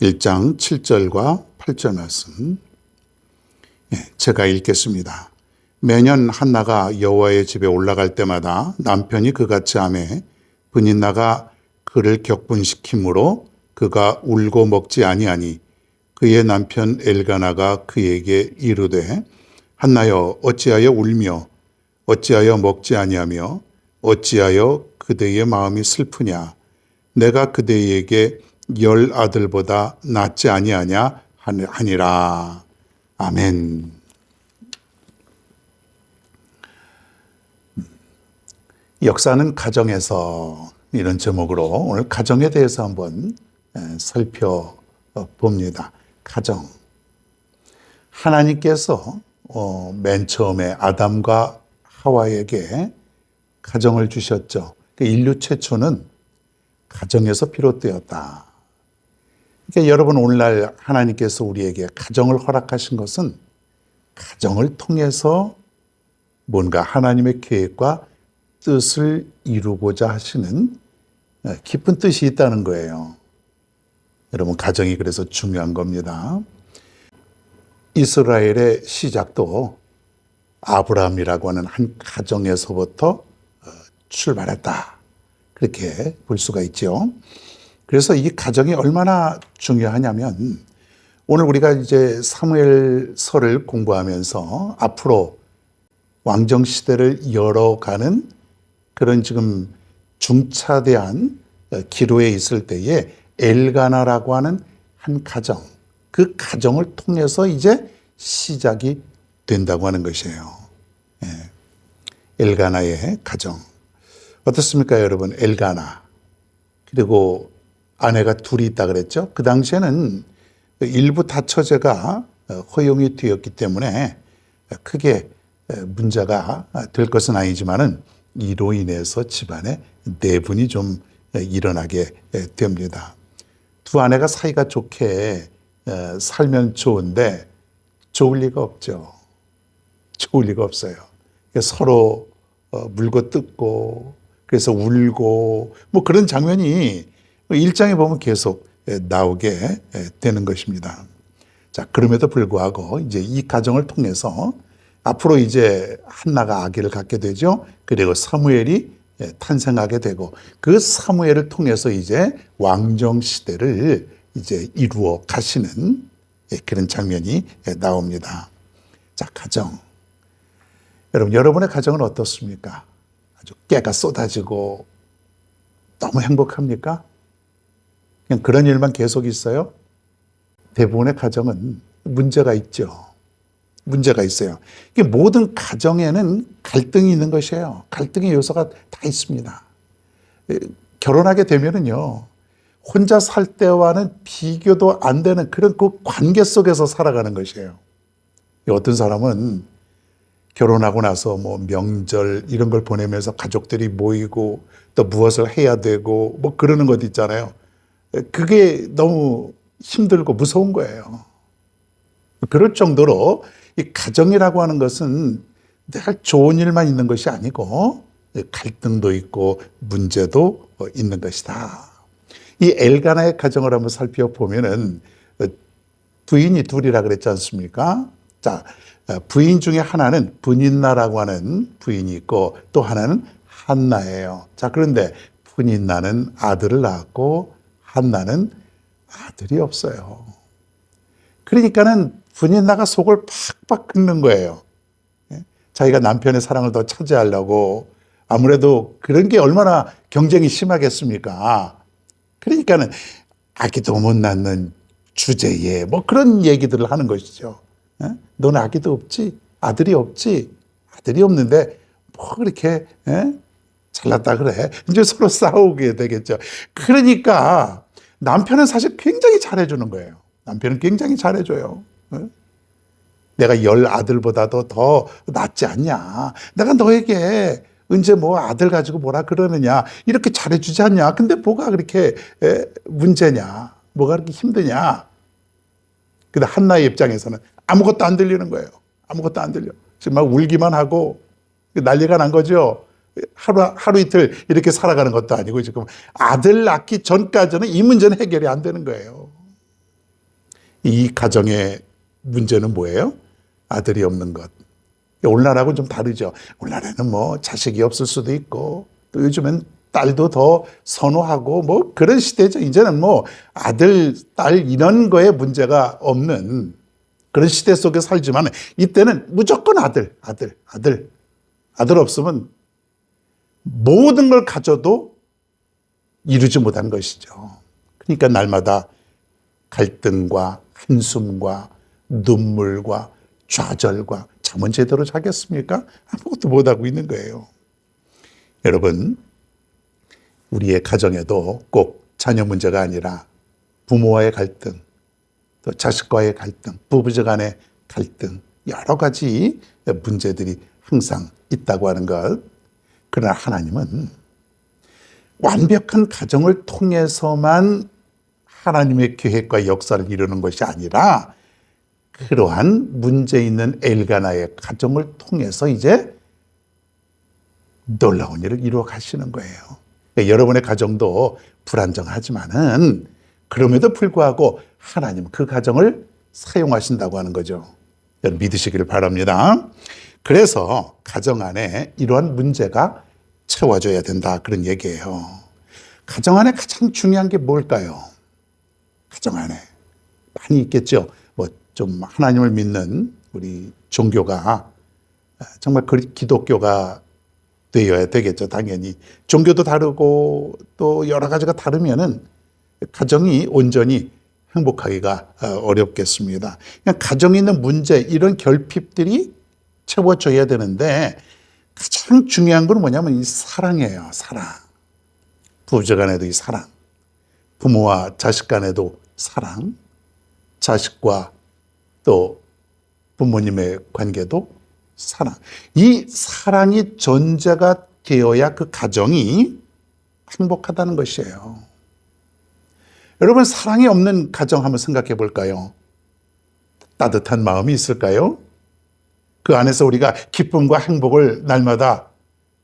1장 7절과 8절 말씀. 예, 제가 읽겠습니다. 매년 한나가 여호와의 집에 올라갈 때마다 남편이 그같이 하매 분인나가 그를 격분시키므로 그가 울고 먹지 아니하니 그의 남편 엘가나가 그에게 이르되 한나여 어찌하여 울며 어찌하여 먹지 아니하며 어찌하여 그대의 마음이 슬프냐 내가 그대에게 열 아들보다 낫지 아니하냐 하니라 아멘. 역사는 가정에서 이런 제목으로 오늘 가정에 대해서 한번 살펴봅니다. 가정. 하나님께서 어, 맨 처음에 아담과 하와에게 가정을 주셨죠. 그 인류 최초는 가정에서 비롯되었다. 그러니까 여러분 오늘날 하나님께서 우리에게 가정을 허락하신 것은 가정을 통해서 뭔가 하나님의 계획과 뜻을 이루고자 하시는 깊은 뜻이 있다는 거예요. 여러분 가정이 그래서 중요한 겁니다. 이스라엘의 시작도 아브라함이라고 하는 한 가정에서부터 출발했다. 그렇게 볼 수가 있죠. 그래서 이 가정이 얼마나 중요하냐면 오늘 우리가 이제 사무엘서를 공부하면서 앞으로 왕정 시대를 열어가는 그런 지금 중차대한 기로에 있을 때에 엘가나라고 하는 한 가정, 그 가정을 통해서 이제 시작이 된다고 하는 것이에요. 예. 엘가나의 가정. 어떻습니까, 여러분? 엘가나. 그리고 아내가 둘이 있다 그랬죠. 그 당시에는 일부 다처제가 허용이 되었기 때문에 크게 문제가 될 것은 아니지만은 이로 인해서 집안에 내분이 좀 일어나게 됩니다. 두 아내가 사이가 좋게 살면 좋은데 좋을 리가 없죠. 좋을 리가 없어요. 서로 어, 물고 뜯고 그래서 울고 뭐 그런 장면이 일장에 보면 계속 나오게 되는 것입니다. 자, 그럼에도 불구하고 이제 이 가정을 통해서 앞으로 이제 한나가 아기를 갖게 되죠. 그리고 사무엘이 탄생하게 되고 그 사무엘을 통해서 이제 왕정 시대를 이제 이루어 가시는 그런 장면이 나옵니다. 자, 가정. 여러분, 여러분의 가정은 어떻습니까? 아주 깨가 쏟아지고 너무 행복합니까? 그냥 그런 일만 계속 있어요? 대부분의 가정은 문제가 있죠. 문제가 있어요. 이게 모든 가정에는 갈등이 있는 것이에요. 갈등의 요소가 다 있습니다. 결혼하게 되면은요, 혼자 살 때와는 비교도 안 되는 그런 그 관계 속에서 살아가는 것이에요. 어떤 사람은 결혼하고 나서 뭐 명절 이런 걸 보내면서 가족들이 모이고 또 무엇을 해야 되고 뭐 그러는 것 있잖아요. 그게 너무 힘들고 무서운 거예요. 그럴 정도로 이 가정이라고 하는 것은 늘 좋은 일만 있는 것이 아니고 갈등도 있고 문제도 있는 것이다. 이 엘가나의 가정을 한번 살펴보면은 부인이 둘이라 그랬지 않습니까? 자, 부인 중에 하나는 분인나라고 하는 부인이 있고 또 하나는 한나예요. 자, 그런데 분인나는 아들을 낳았고 한나는 아들이 없어요. 그러니까는 분이 나가 속을 팍팍 긁는 거예요. 예? 자기가 남편의 사랑을 더 차지하려고 아무래도 그런 게 얼마나 경쟁이 심하겠습니까? 그러니까는 아기도 못 낳는 주제에 뭐 그런 얘기들을 하는 것이죠. 예? 너는 아기도 없지? 아들이 없지? 아들이 없는데 뭐 그렇게 예? 잘났다 그래. 이제 서로 싸우게 되겠죠. 그러니까 남편은 사실 굉장히 잘해주는 거예요. 남편은 굉장히 잘해줘요. 예? 내가 열 아들보다도 더 낫지 않냐. 내가 너에게 언제 뭐 아들 가지고 뭐라 그러느냐. 이렇게 잘해주지 않냐. 근데 뭐가 그렇게 에, 문제냐. 뭐가 그렇게 힘드냐. 근데 한나의 입장에서는 아무것도 안 들리는 거예요. 아무것도 안 들려. 지금 막 울기만 하고 난리가 난 거죠. 하루, 하루 이틀 이렇게 살아가는 것도 아니고 지금 아들 낳기 전까지는 이 문제는 해결이 안 되는 거예요. 이 가정의 문제는 뭐예요? 아들이 없는 것. 오늘날하고는 좀 다르죠. 오늘날에는 뭐 자식이 없을 수도 있고 또 요즘엔 딸도 더 선호하고 뭐 그런 시대죠. 이제는 뭐 아들, 딸 이런 거에 문제가 없는 그런 시대 속에 살지만 이때는 무조건 아들, 아들, 아들. 아들 없으면 모든 걸 가져도 이루지 못한 것이죠. 그러니까 날마다 갈등과 한숨과 눈물과 좌절과 잠은 제대로 자겠습니까? 아무것도 못하고 있는 거예요. 여러분, 우리의 가정에도 꼭 자녀 문제가 아니라 부모와의 갈등, 또 자식과의 갈등, 부부저 간의 갈등, 여러 가지 문제들이 항상 있다고 하는 것. 그러나 하나님은 완벽한 가정을 통해서만 하나님의 계획과 역사를 이루는 것이 아니라 그러한 문제 있는 엘가나의 가정을 통해서 이제 놀라운 일을 이루어 가시는 거예요. 그러니까 여러분의 가정도 불안정하지만은 그럼에도 불구하고 하나님 그 가정을 사용하신다고 하는 거죠. 믿으시기를 바랍니다. 그래서 가정 안에 이러한 문제가 채워져야 된다 그런 얘기예요. 가정 안에 가장 중요한 게 뭘까요? 가정 안에 많이 있겠죠. 뭐 좀 하나님을 믿는 우리 종교가 정말 그 기독교가 되어야 되겠죠. 당연히 종교도 다르고 또 여러 가지가 다르면은 가정이 온전히 행복하기가 어렵겠습니다. 그냥 가정에 있는 문제 이런 결핍들이 채워져야 되는데 가장 중요한 건 뭐냐면 이 사랑이에요. 사랑. 부부 간에도 이 사랑. 부모와 자식 간에도 사랑. 자식과 또 부모님의 관계도 사랑. 이 사랑이 존재가 되어야 그 가정이 행복하다는 것이에요. 여러분, 사랑이 없는 가정 한번 생각해 볼까요? 따뜻한 마음이 있을까요? 그 안에서 우리가 기쁨과 행복을 날마다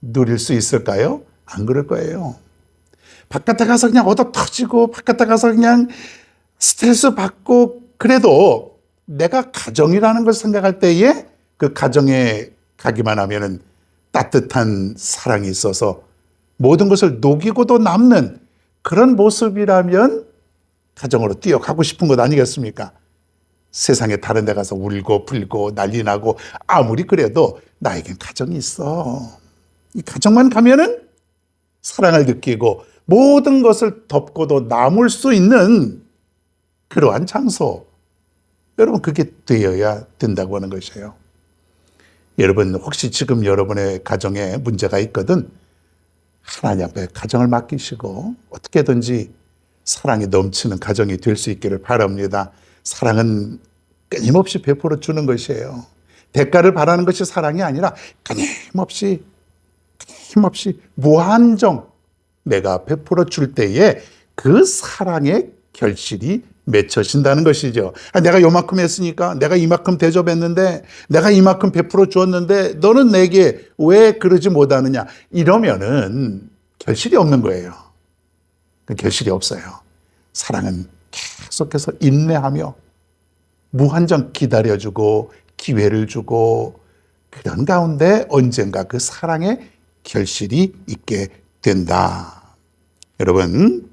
누릴 수 있을까요? 안 그럴 거예요. 바깥에 가서 그냥 얻어 터지고, 바깥에 가서 그냥 스트레스 받고, 그래도 내가 가정이라는 걸 생각할 때에 그 가정에 가기만 하면은 따뜻한 사랑이 있어서 모든 것을 녹이고도 남는 그런 모습이라면 가정으로 뛰어가고 싶은 것 아니겠습니까? 세상에 다른 데 가서 울고 불고 난리 나고 아무리 그래도 나에겐 가정이 있어. 이 가정만 가면은 사랑을 느끼고 모든 것을 덮고도 남을 수 있는 그러한 장소. 여러분, 그게 되어야 된다고 하는 것이에요. 여러분, 혹시 지금 여러분의 가정에 문제가 있거든, 하나님 앞에 가정을 맡기시고 어떻게든지 사랑이 넘치는 가정이 될 수 있기를 바랍니다. 사랑은 끊임없이 베풀어 주는 것이에요. 대가를 바라는 것이 사랑이 아니라 끊임없이, 끊임없이 무한정 내가 베풀어 줄 때에 그 사랑의 결실이 맺혀진다는 것이죠. 아, 내가 요만큼 했으니까 내가 이만큼 대접했는데 내가 이만큼 베풀어 주었는데 너는 내게 왜 그러지 못하느냐. 이러면은 결실이 없는 거예요. 그 결실이 없어요. 사랑은 계속해서 인내하며 무한정 기다려주고 기회를 주고 그런 가운데 언젠가 그 사랑의 결실이 있게 된다. 여러분,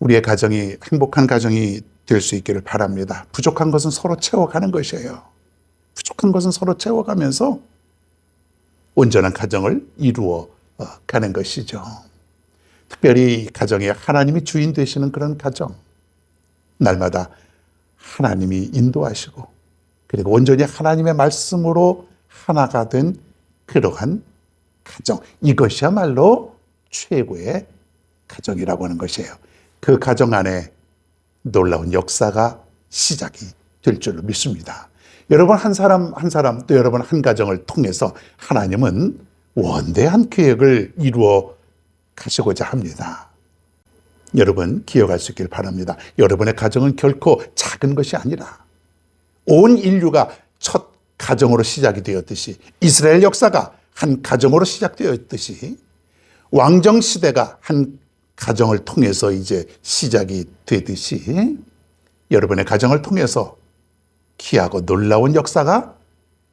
우리의 가정이 행복한 가정이 될 수 있기를 바랍니다. 부족한 것은 서로 채워가는 것이에요. 부족한 것은 서로 채워가면서 온전한 가정을 이루어 어, 가는 것이죠. 특별히 가정에 하나님이 주인 되시는 그런 가정. 날마다 하나님이 인도하시고 그리고 온전히 하나님의 말씀으로 하나가 된 그러한 가정. 이것이야말로 최고의 가정이라고 하는 것이에요. 그 가정 안에 놀라운 역사가 시작이 될 줄로 믿습니다. 여러분 한 사람 한 사람 또 여러분 한 가정을 통해서 하나님은 원대한 계획을 이루어 가시고자 합니다. 여러분 기억할 수 있길 바랍니다. 여러분의 가정은 결코 작은 것이 아니라 온 인류가 첫 가정으로 시작이 되었듯이 이스라엘 역사가 한 가정으로 시작되었듯이 왕정 시대가 한 가정을 통해서 이제 시작이 되듯이 여러분의 가정을 통해서 귀하고 놀라운 역사가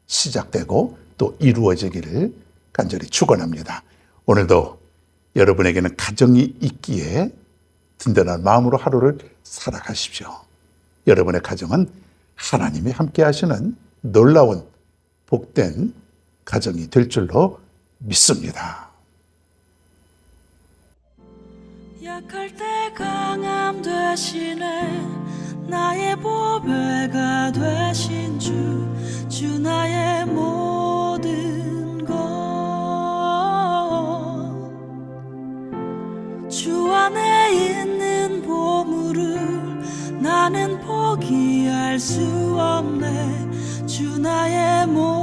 시작되고 또 이루어지기를 간절히 축원합니다. 오늘도 여러분에게는 가정이 있기에 든든한 마음으로 하루를 살아가십시오. 여러분의 가정은 하나님이 함께 하시는 놀라운 복된 가정이 될 줄로 믿습니다. 약할 때 강함 되시네 나의 보배가 되신 주, 주 나의 모든 주 안에 있는 보물을 나는 포기할 수 없네. 주 나의 모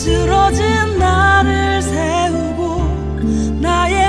쓰러진 나를 세우고 나의